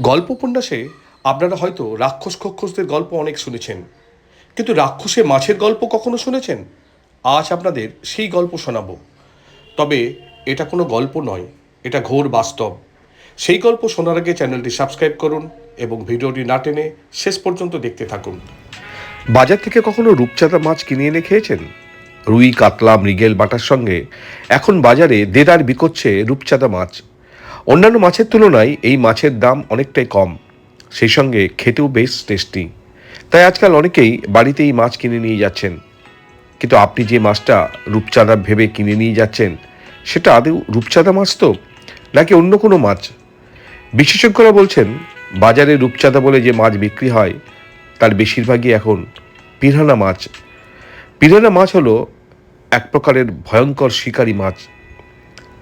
গল্প উপন্যাসে আপনারা হয়তো রাক্ষস খক্ষসদের গল্প অনেক শুনেছেন। কিন্তু রাক্ষসে মাছের গল্প কখনো শুনেছেন? আজ আপনাদের সেই গল্প শোনাবো। তবে এটা কোনো গল্প নয়, এটা ঘোর বাস্তব। সেই গল্প শোনার আগে চ্যানেলটি সাবস্ক্রাইব করুন এবং ভিডিওটি না টেনে শেষ পর্যন্ত দেখতে থাকুন। বাজার থেকে কখনো রূপচাঁদা মাছ কিনে এনে খেয়েছেন? রুই, কাতলা, মৃগেল, বাটার সঙ্গে এখন বাজারে দেদার বিকোচ্ছে রূপচাঁদা মাছ। অন্যান্য মাছের তুলনায় এই মাছের দাম অনেকটাই কম। সেই সঙ্গে খেতেও বেশ টেস্টি তাই আজকাল অনেকেই বাড়িতে এই মাছ কিনে নিয়ে যাচ্ছেন। কিন্তু আপনি যে মাছটা রূপচাঁদা ভেবে কিনে নিয়ে যাচ্ছেন, সেটা আদৌ রূপচাঁদা মাছ তো, নাকি অন্য কোনো মাছ? বিশেষজ্ঞরা বলছেন, বাজারে রূপচাঁদা বলে যে মাছ বিক্রি হয়, তার বেশিরভাগই এখন পিরানা মাছ। পিরানা মাছ হলো এক প্রকারের ভয়ঙ্কর শিকারী মাছ।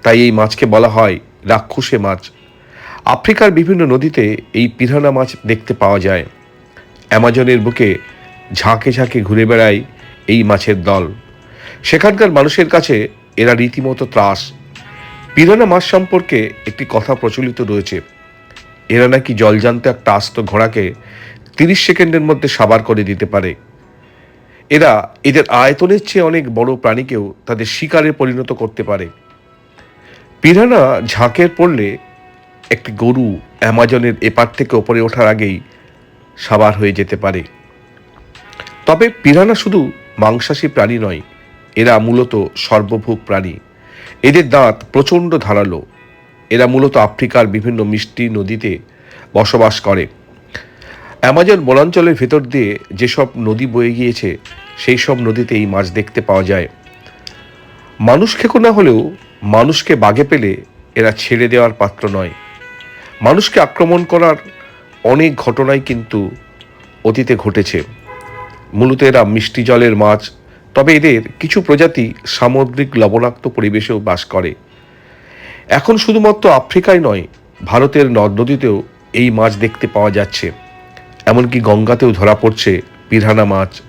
তাই এই মাছকে বলা হয় রাক্ষসে মাছ। আফ্রিকার বিভিন্ন নদীতে এই পিরানা মাছ দেখতে পাওয়া যায়। অ্যামাজনের বুকে ঝাঁকে ঝাঁকে ঘুরে বেড়ায় এই মাছের দল। সেখানকার মানুষের কাছে এরা রীতিমতো ত্রাস। পিরানা মাছ সম্পর্কে একটি কথা প্রচলিত রয়েছে। এরা নাকি জলজান্ত একটা আস্ত ঘোড়াকে তিরিশ সেকেন্ডের মধ্যে সাবার করে দিতে পারে। এরা এদের আয়তনের চেয়ে অনেক বড় প্রাণীকেও তাদের শিকারে পরিণত করতে পারে। পিরানা ঝাঁকের পড়লে একটি গরু অ্যামাজনের এপার থেকে ওপরে ওঠার আগেই সাবার হয়ে যেতে পারে। তবে পিরানা শুধু মাংসাশী প্রাণী নয়, এরা মূলত সর্বভোগ প্রাণী। এদের দাঁত প্রচণ্ড ধারালো। এরা মূলত আফ্রিকার বিভিন্ন মিষ্টি নদীতে বসবাস করে। অ্যামাজন বনাঞ্চলের ভেতর দিয়ে যেসব নদী বয়ে গিয়েছে, সেই সব নদীতে এই মাছ দেখতে পাওয়া যায়। মানুষ খেকো না হলেও মানুষকে বাগে পেলে এরা ছেড়ে দেওয়ার পাত্র নয়। মানুষকে আক্রমণ করার অনেক ঘটনাই কিন্তু অতীতে ঘটেছে। মূলত এরা মিষ্টি জলের মাছ, তবে এদের কিছু প্রজাতি সামুদ্রিক লবণাক্ত পরিবেশেও বাস করে। এখন শুধুমাত্র আফ্রিকায় নয়, ভারতের নদ নদীতেও এই মাছ দেখতে পাওয়া যাচ্ছে। এমনকি গঙ্গাতেও ধরা পড়ছে পিরানা মাছ।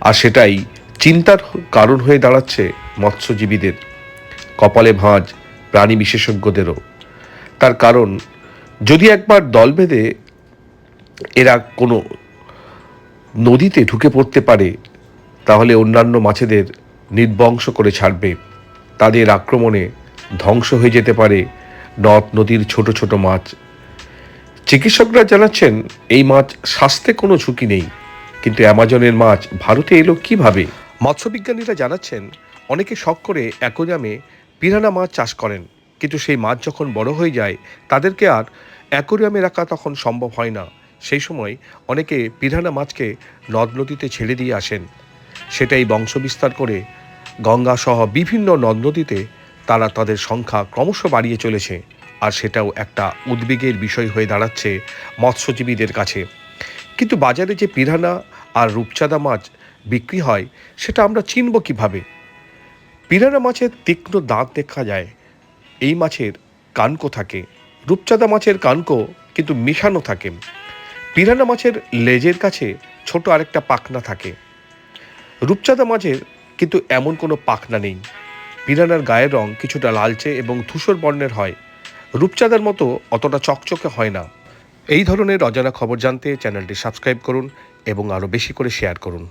আর সেটাই চিন্তার কারণ হয়ে দাঁড়াচ্ছে মৎস্যজীবীদের। কপালে ভাঁজ প্রাণী বিশেষজ্ঞদেরও। তার কারণ, যদি একবার দল বেঁধে এরা কোনো নদীতে ঢুকে পড়তে পারে, তাহলে অন্যান্য মাছেদের নির্বংশ করে ছাড়বে। তাদের আক্রমণে ধ্বংস হয়ে যেতে পারে নদ নদীর ছোট ছোট মাছ। চিকিৎসকরা জানাচ্ছেন, এই মাছ স্বাস্থ্যে কোনো ঝুঁকি নেই, কিন্তু অ্যামাজনের মাছ ভারতে এলো কীভাবে? মৎস্যবিজ্ঞানীরা জানাচ্ছেন, অনেকে শখ করে অ্যাকোরিয়ামে পিরানা মাছ চাষ করেন, কিন্তু সেই মাছ যখন বড় হয়ে যায়, তাদেরকে আর অ্যাকোরিয়ামে রাখা তখন সম্ভব হয় না। সেই সময় অনেকে পিরানা মাছকে নদ নদীতে ছেড়ে দিয়ে আসেন। সেটাই বংশবিস্তার করে গঙ্গা সহ বিভিন্ন নদ নদীতে তারা তাদের সংখ্যা ক্রমশ বাড়িয়ে চলেছে, আর সেটাও একটা উদ্বেগের বিষয় হয়ে দাঁড়াচ্ছে মৎস্যজীবীদের কাছে। কিন্তু বাজারে যে পিরানা আর রূপচাঁদা মাছ বিক্রি হয়, সেটা আমরা চিনব কীভাবে? পিরানা মাছের তীক্ষ্ণ দাঁত দেখা যায়। এই মাছের কানকো থাকে। রূপচাঁদা মাছের কানকো কিন্তু মিশানো থাকে। পিরানা মাছের লেজের কাছে ছোট আরেকটা পাখনা থাকে। রূপচাঁদা মাছের কিন্তু এমন কোনো পাখনা নেই। পিরানার গায়ের রং কিছুটা লালচে এবং ধূসর বর্ণের হয়। রূপচাঁদার মতো অতটা চকচকে হয় না। এই ধরনের অজানা খবর জানতে চ্যানেলটি সাবস্ক্রাইব করুন এবং আরও বেশি করে শেয়ার করুন।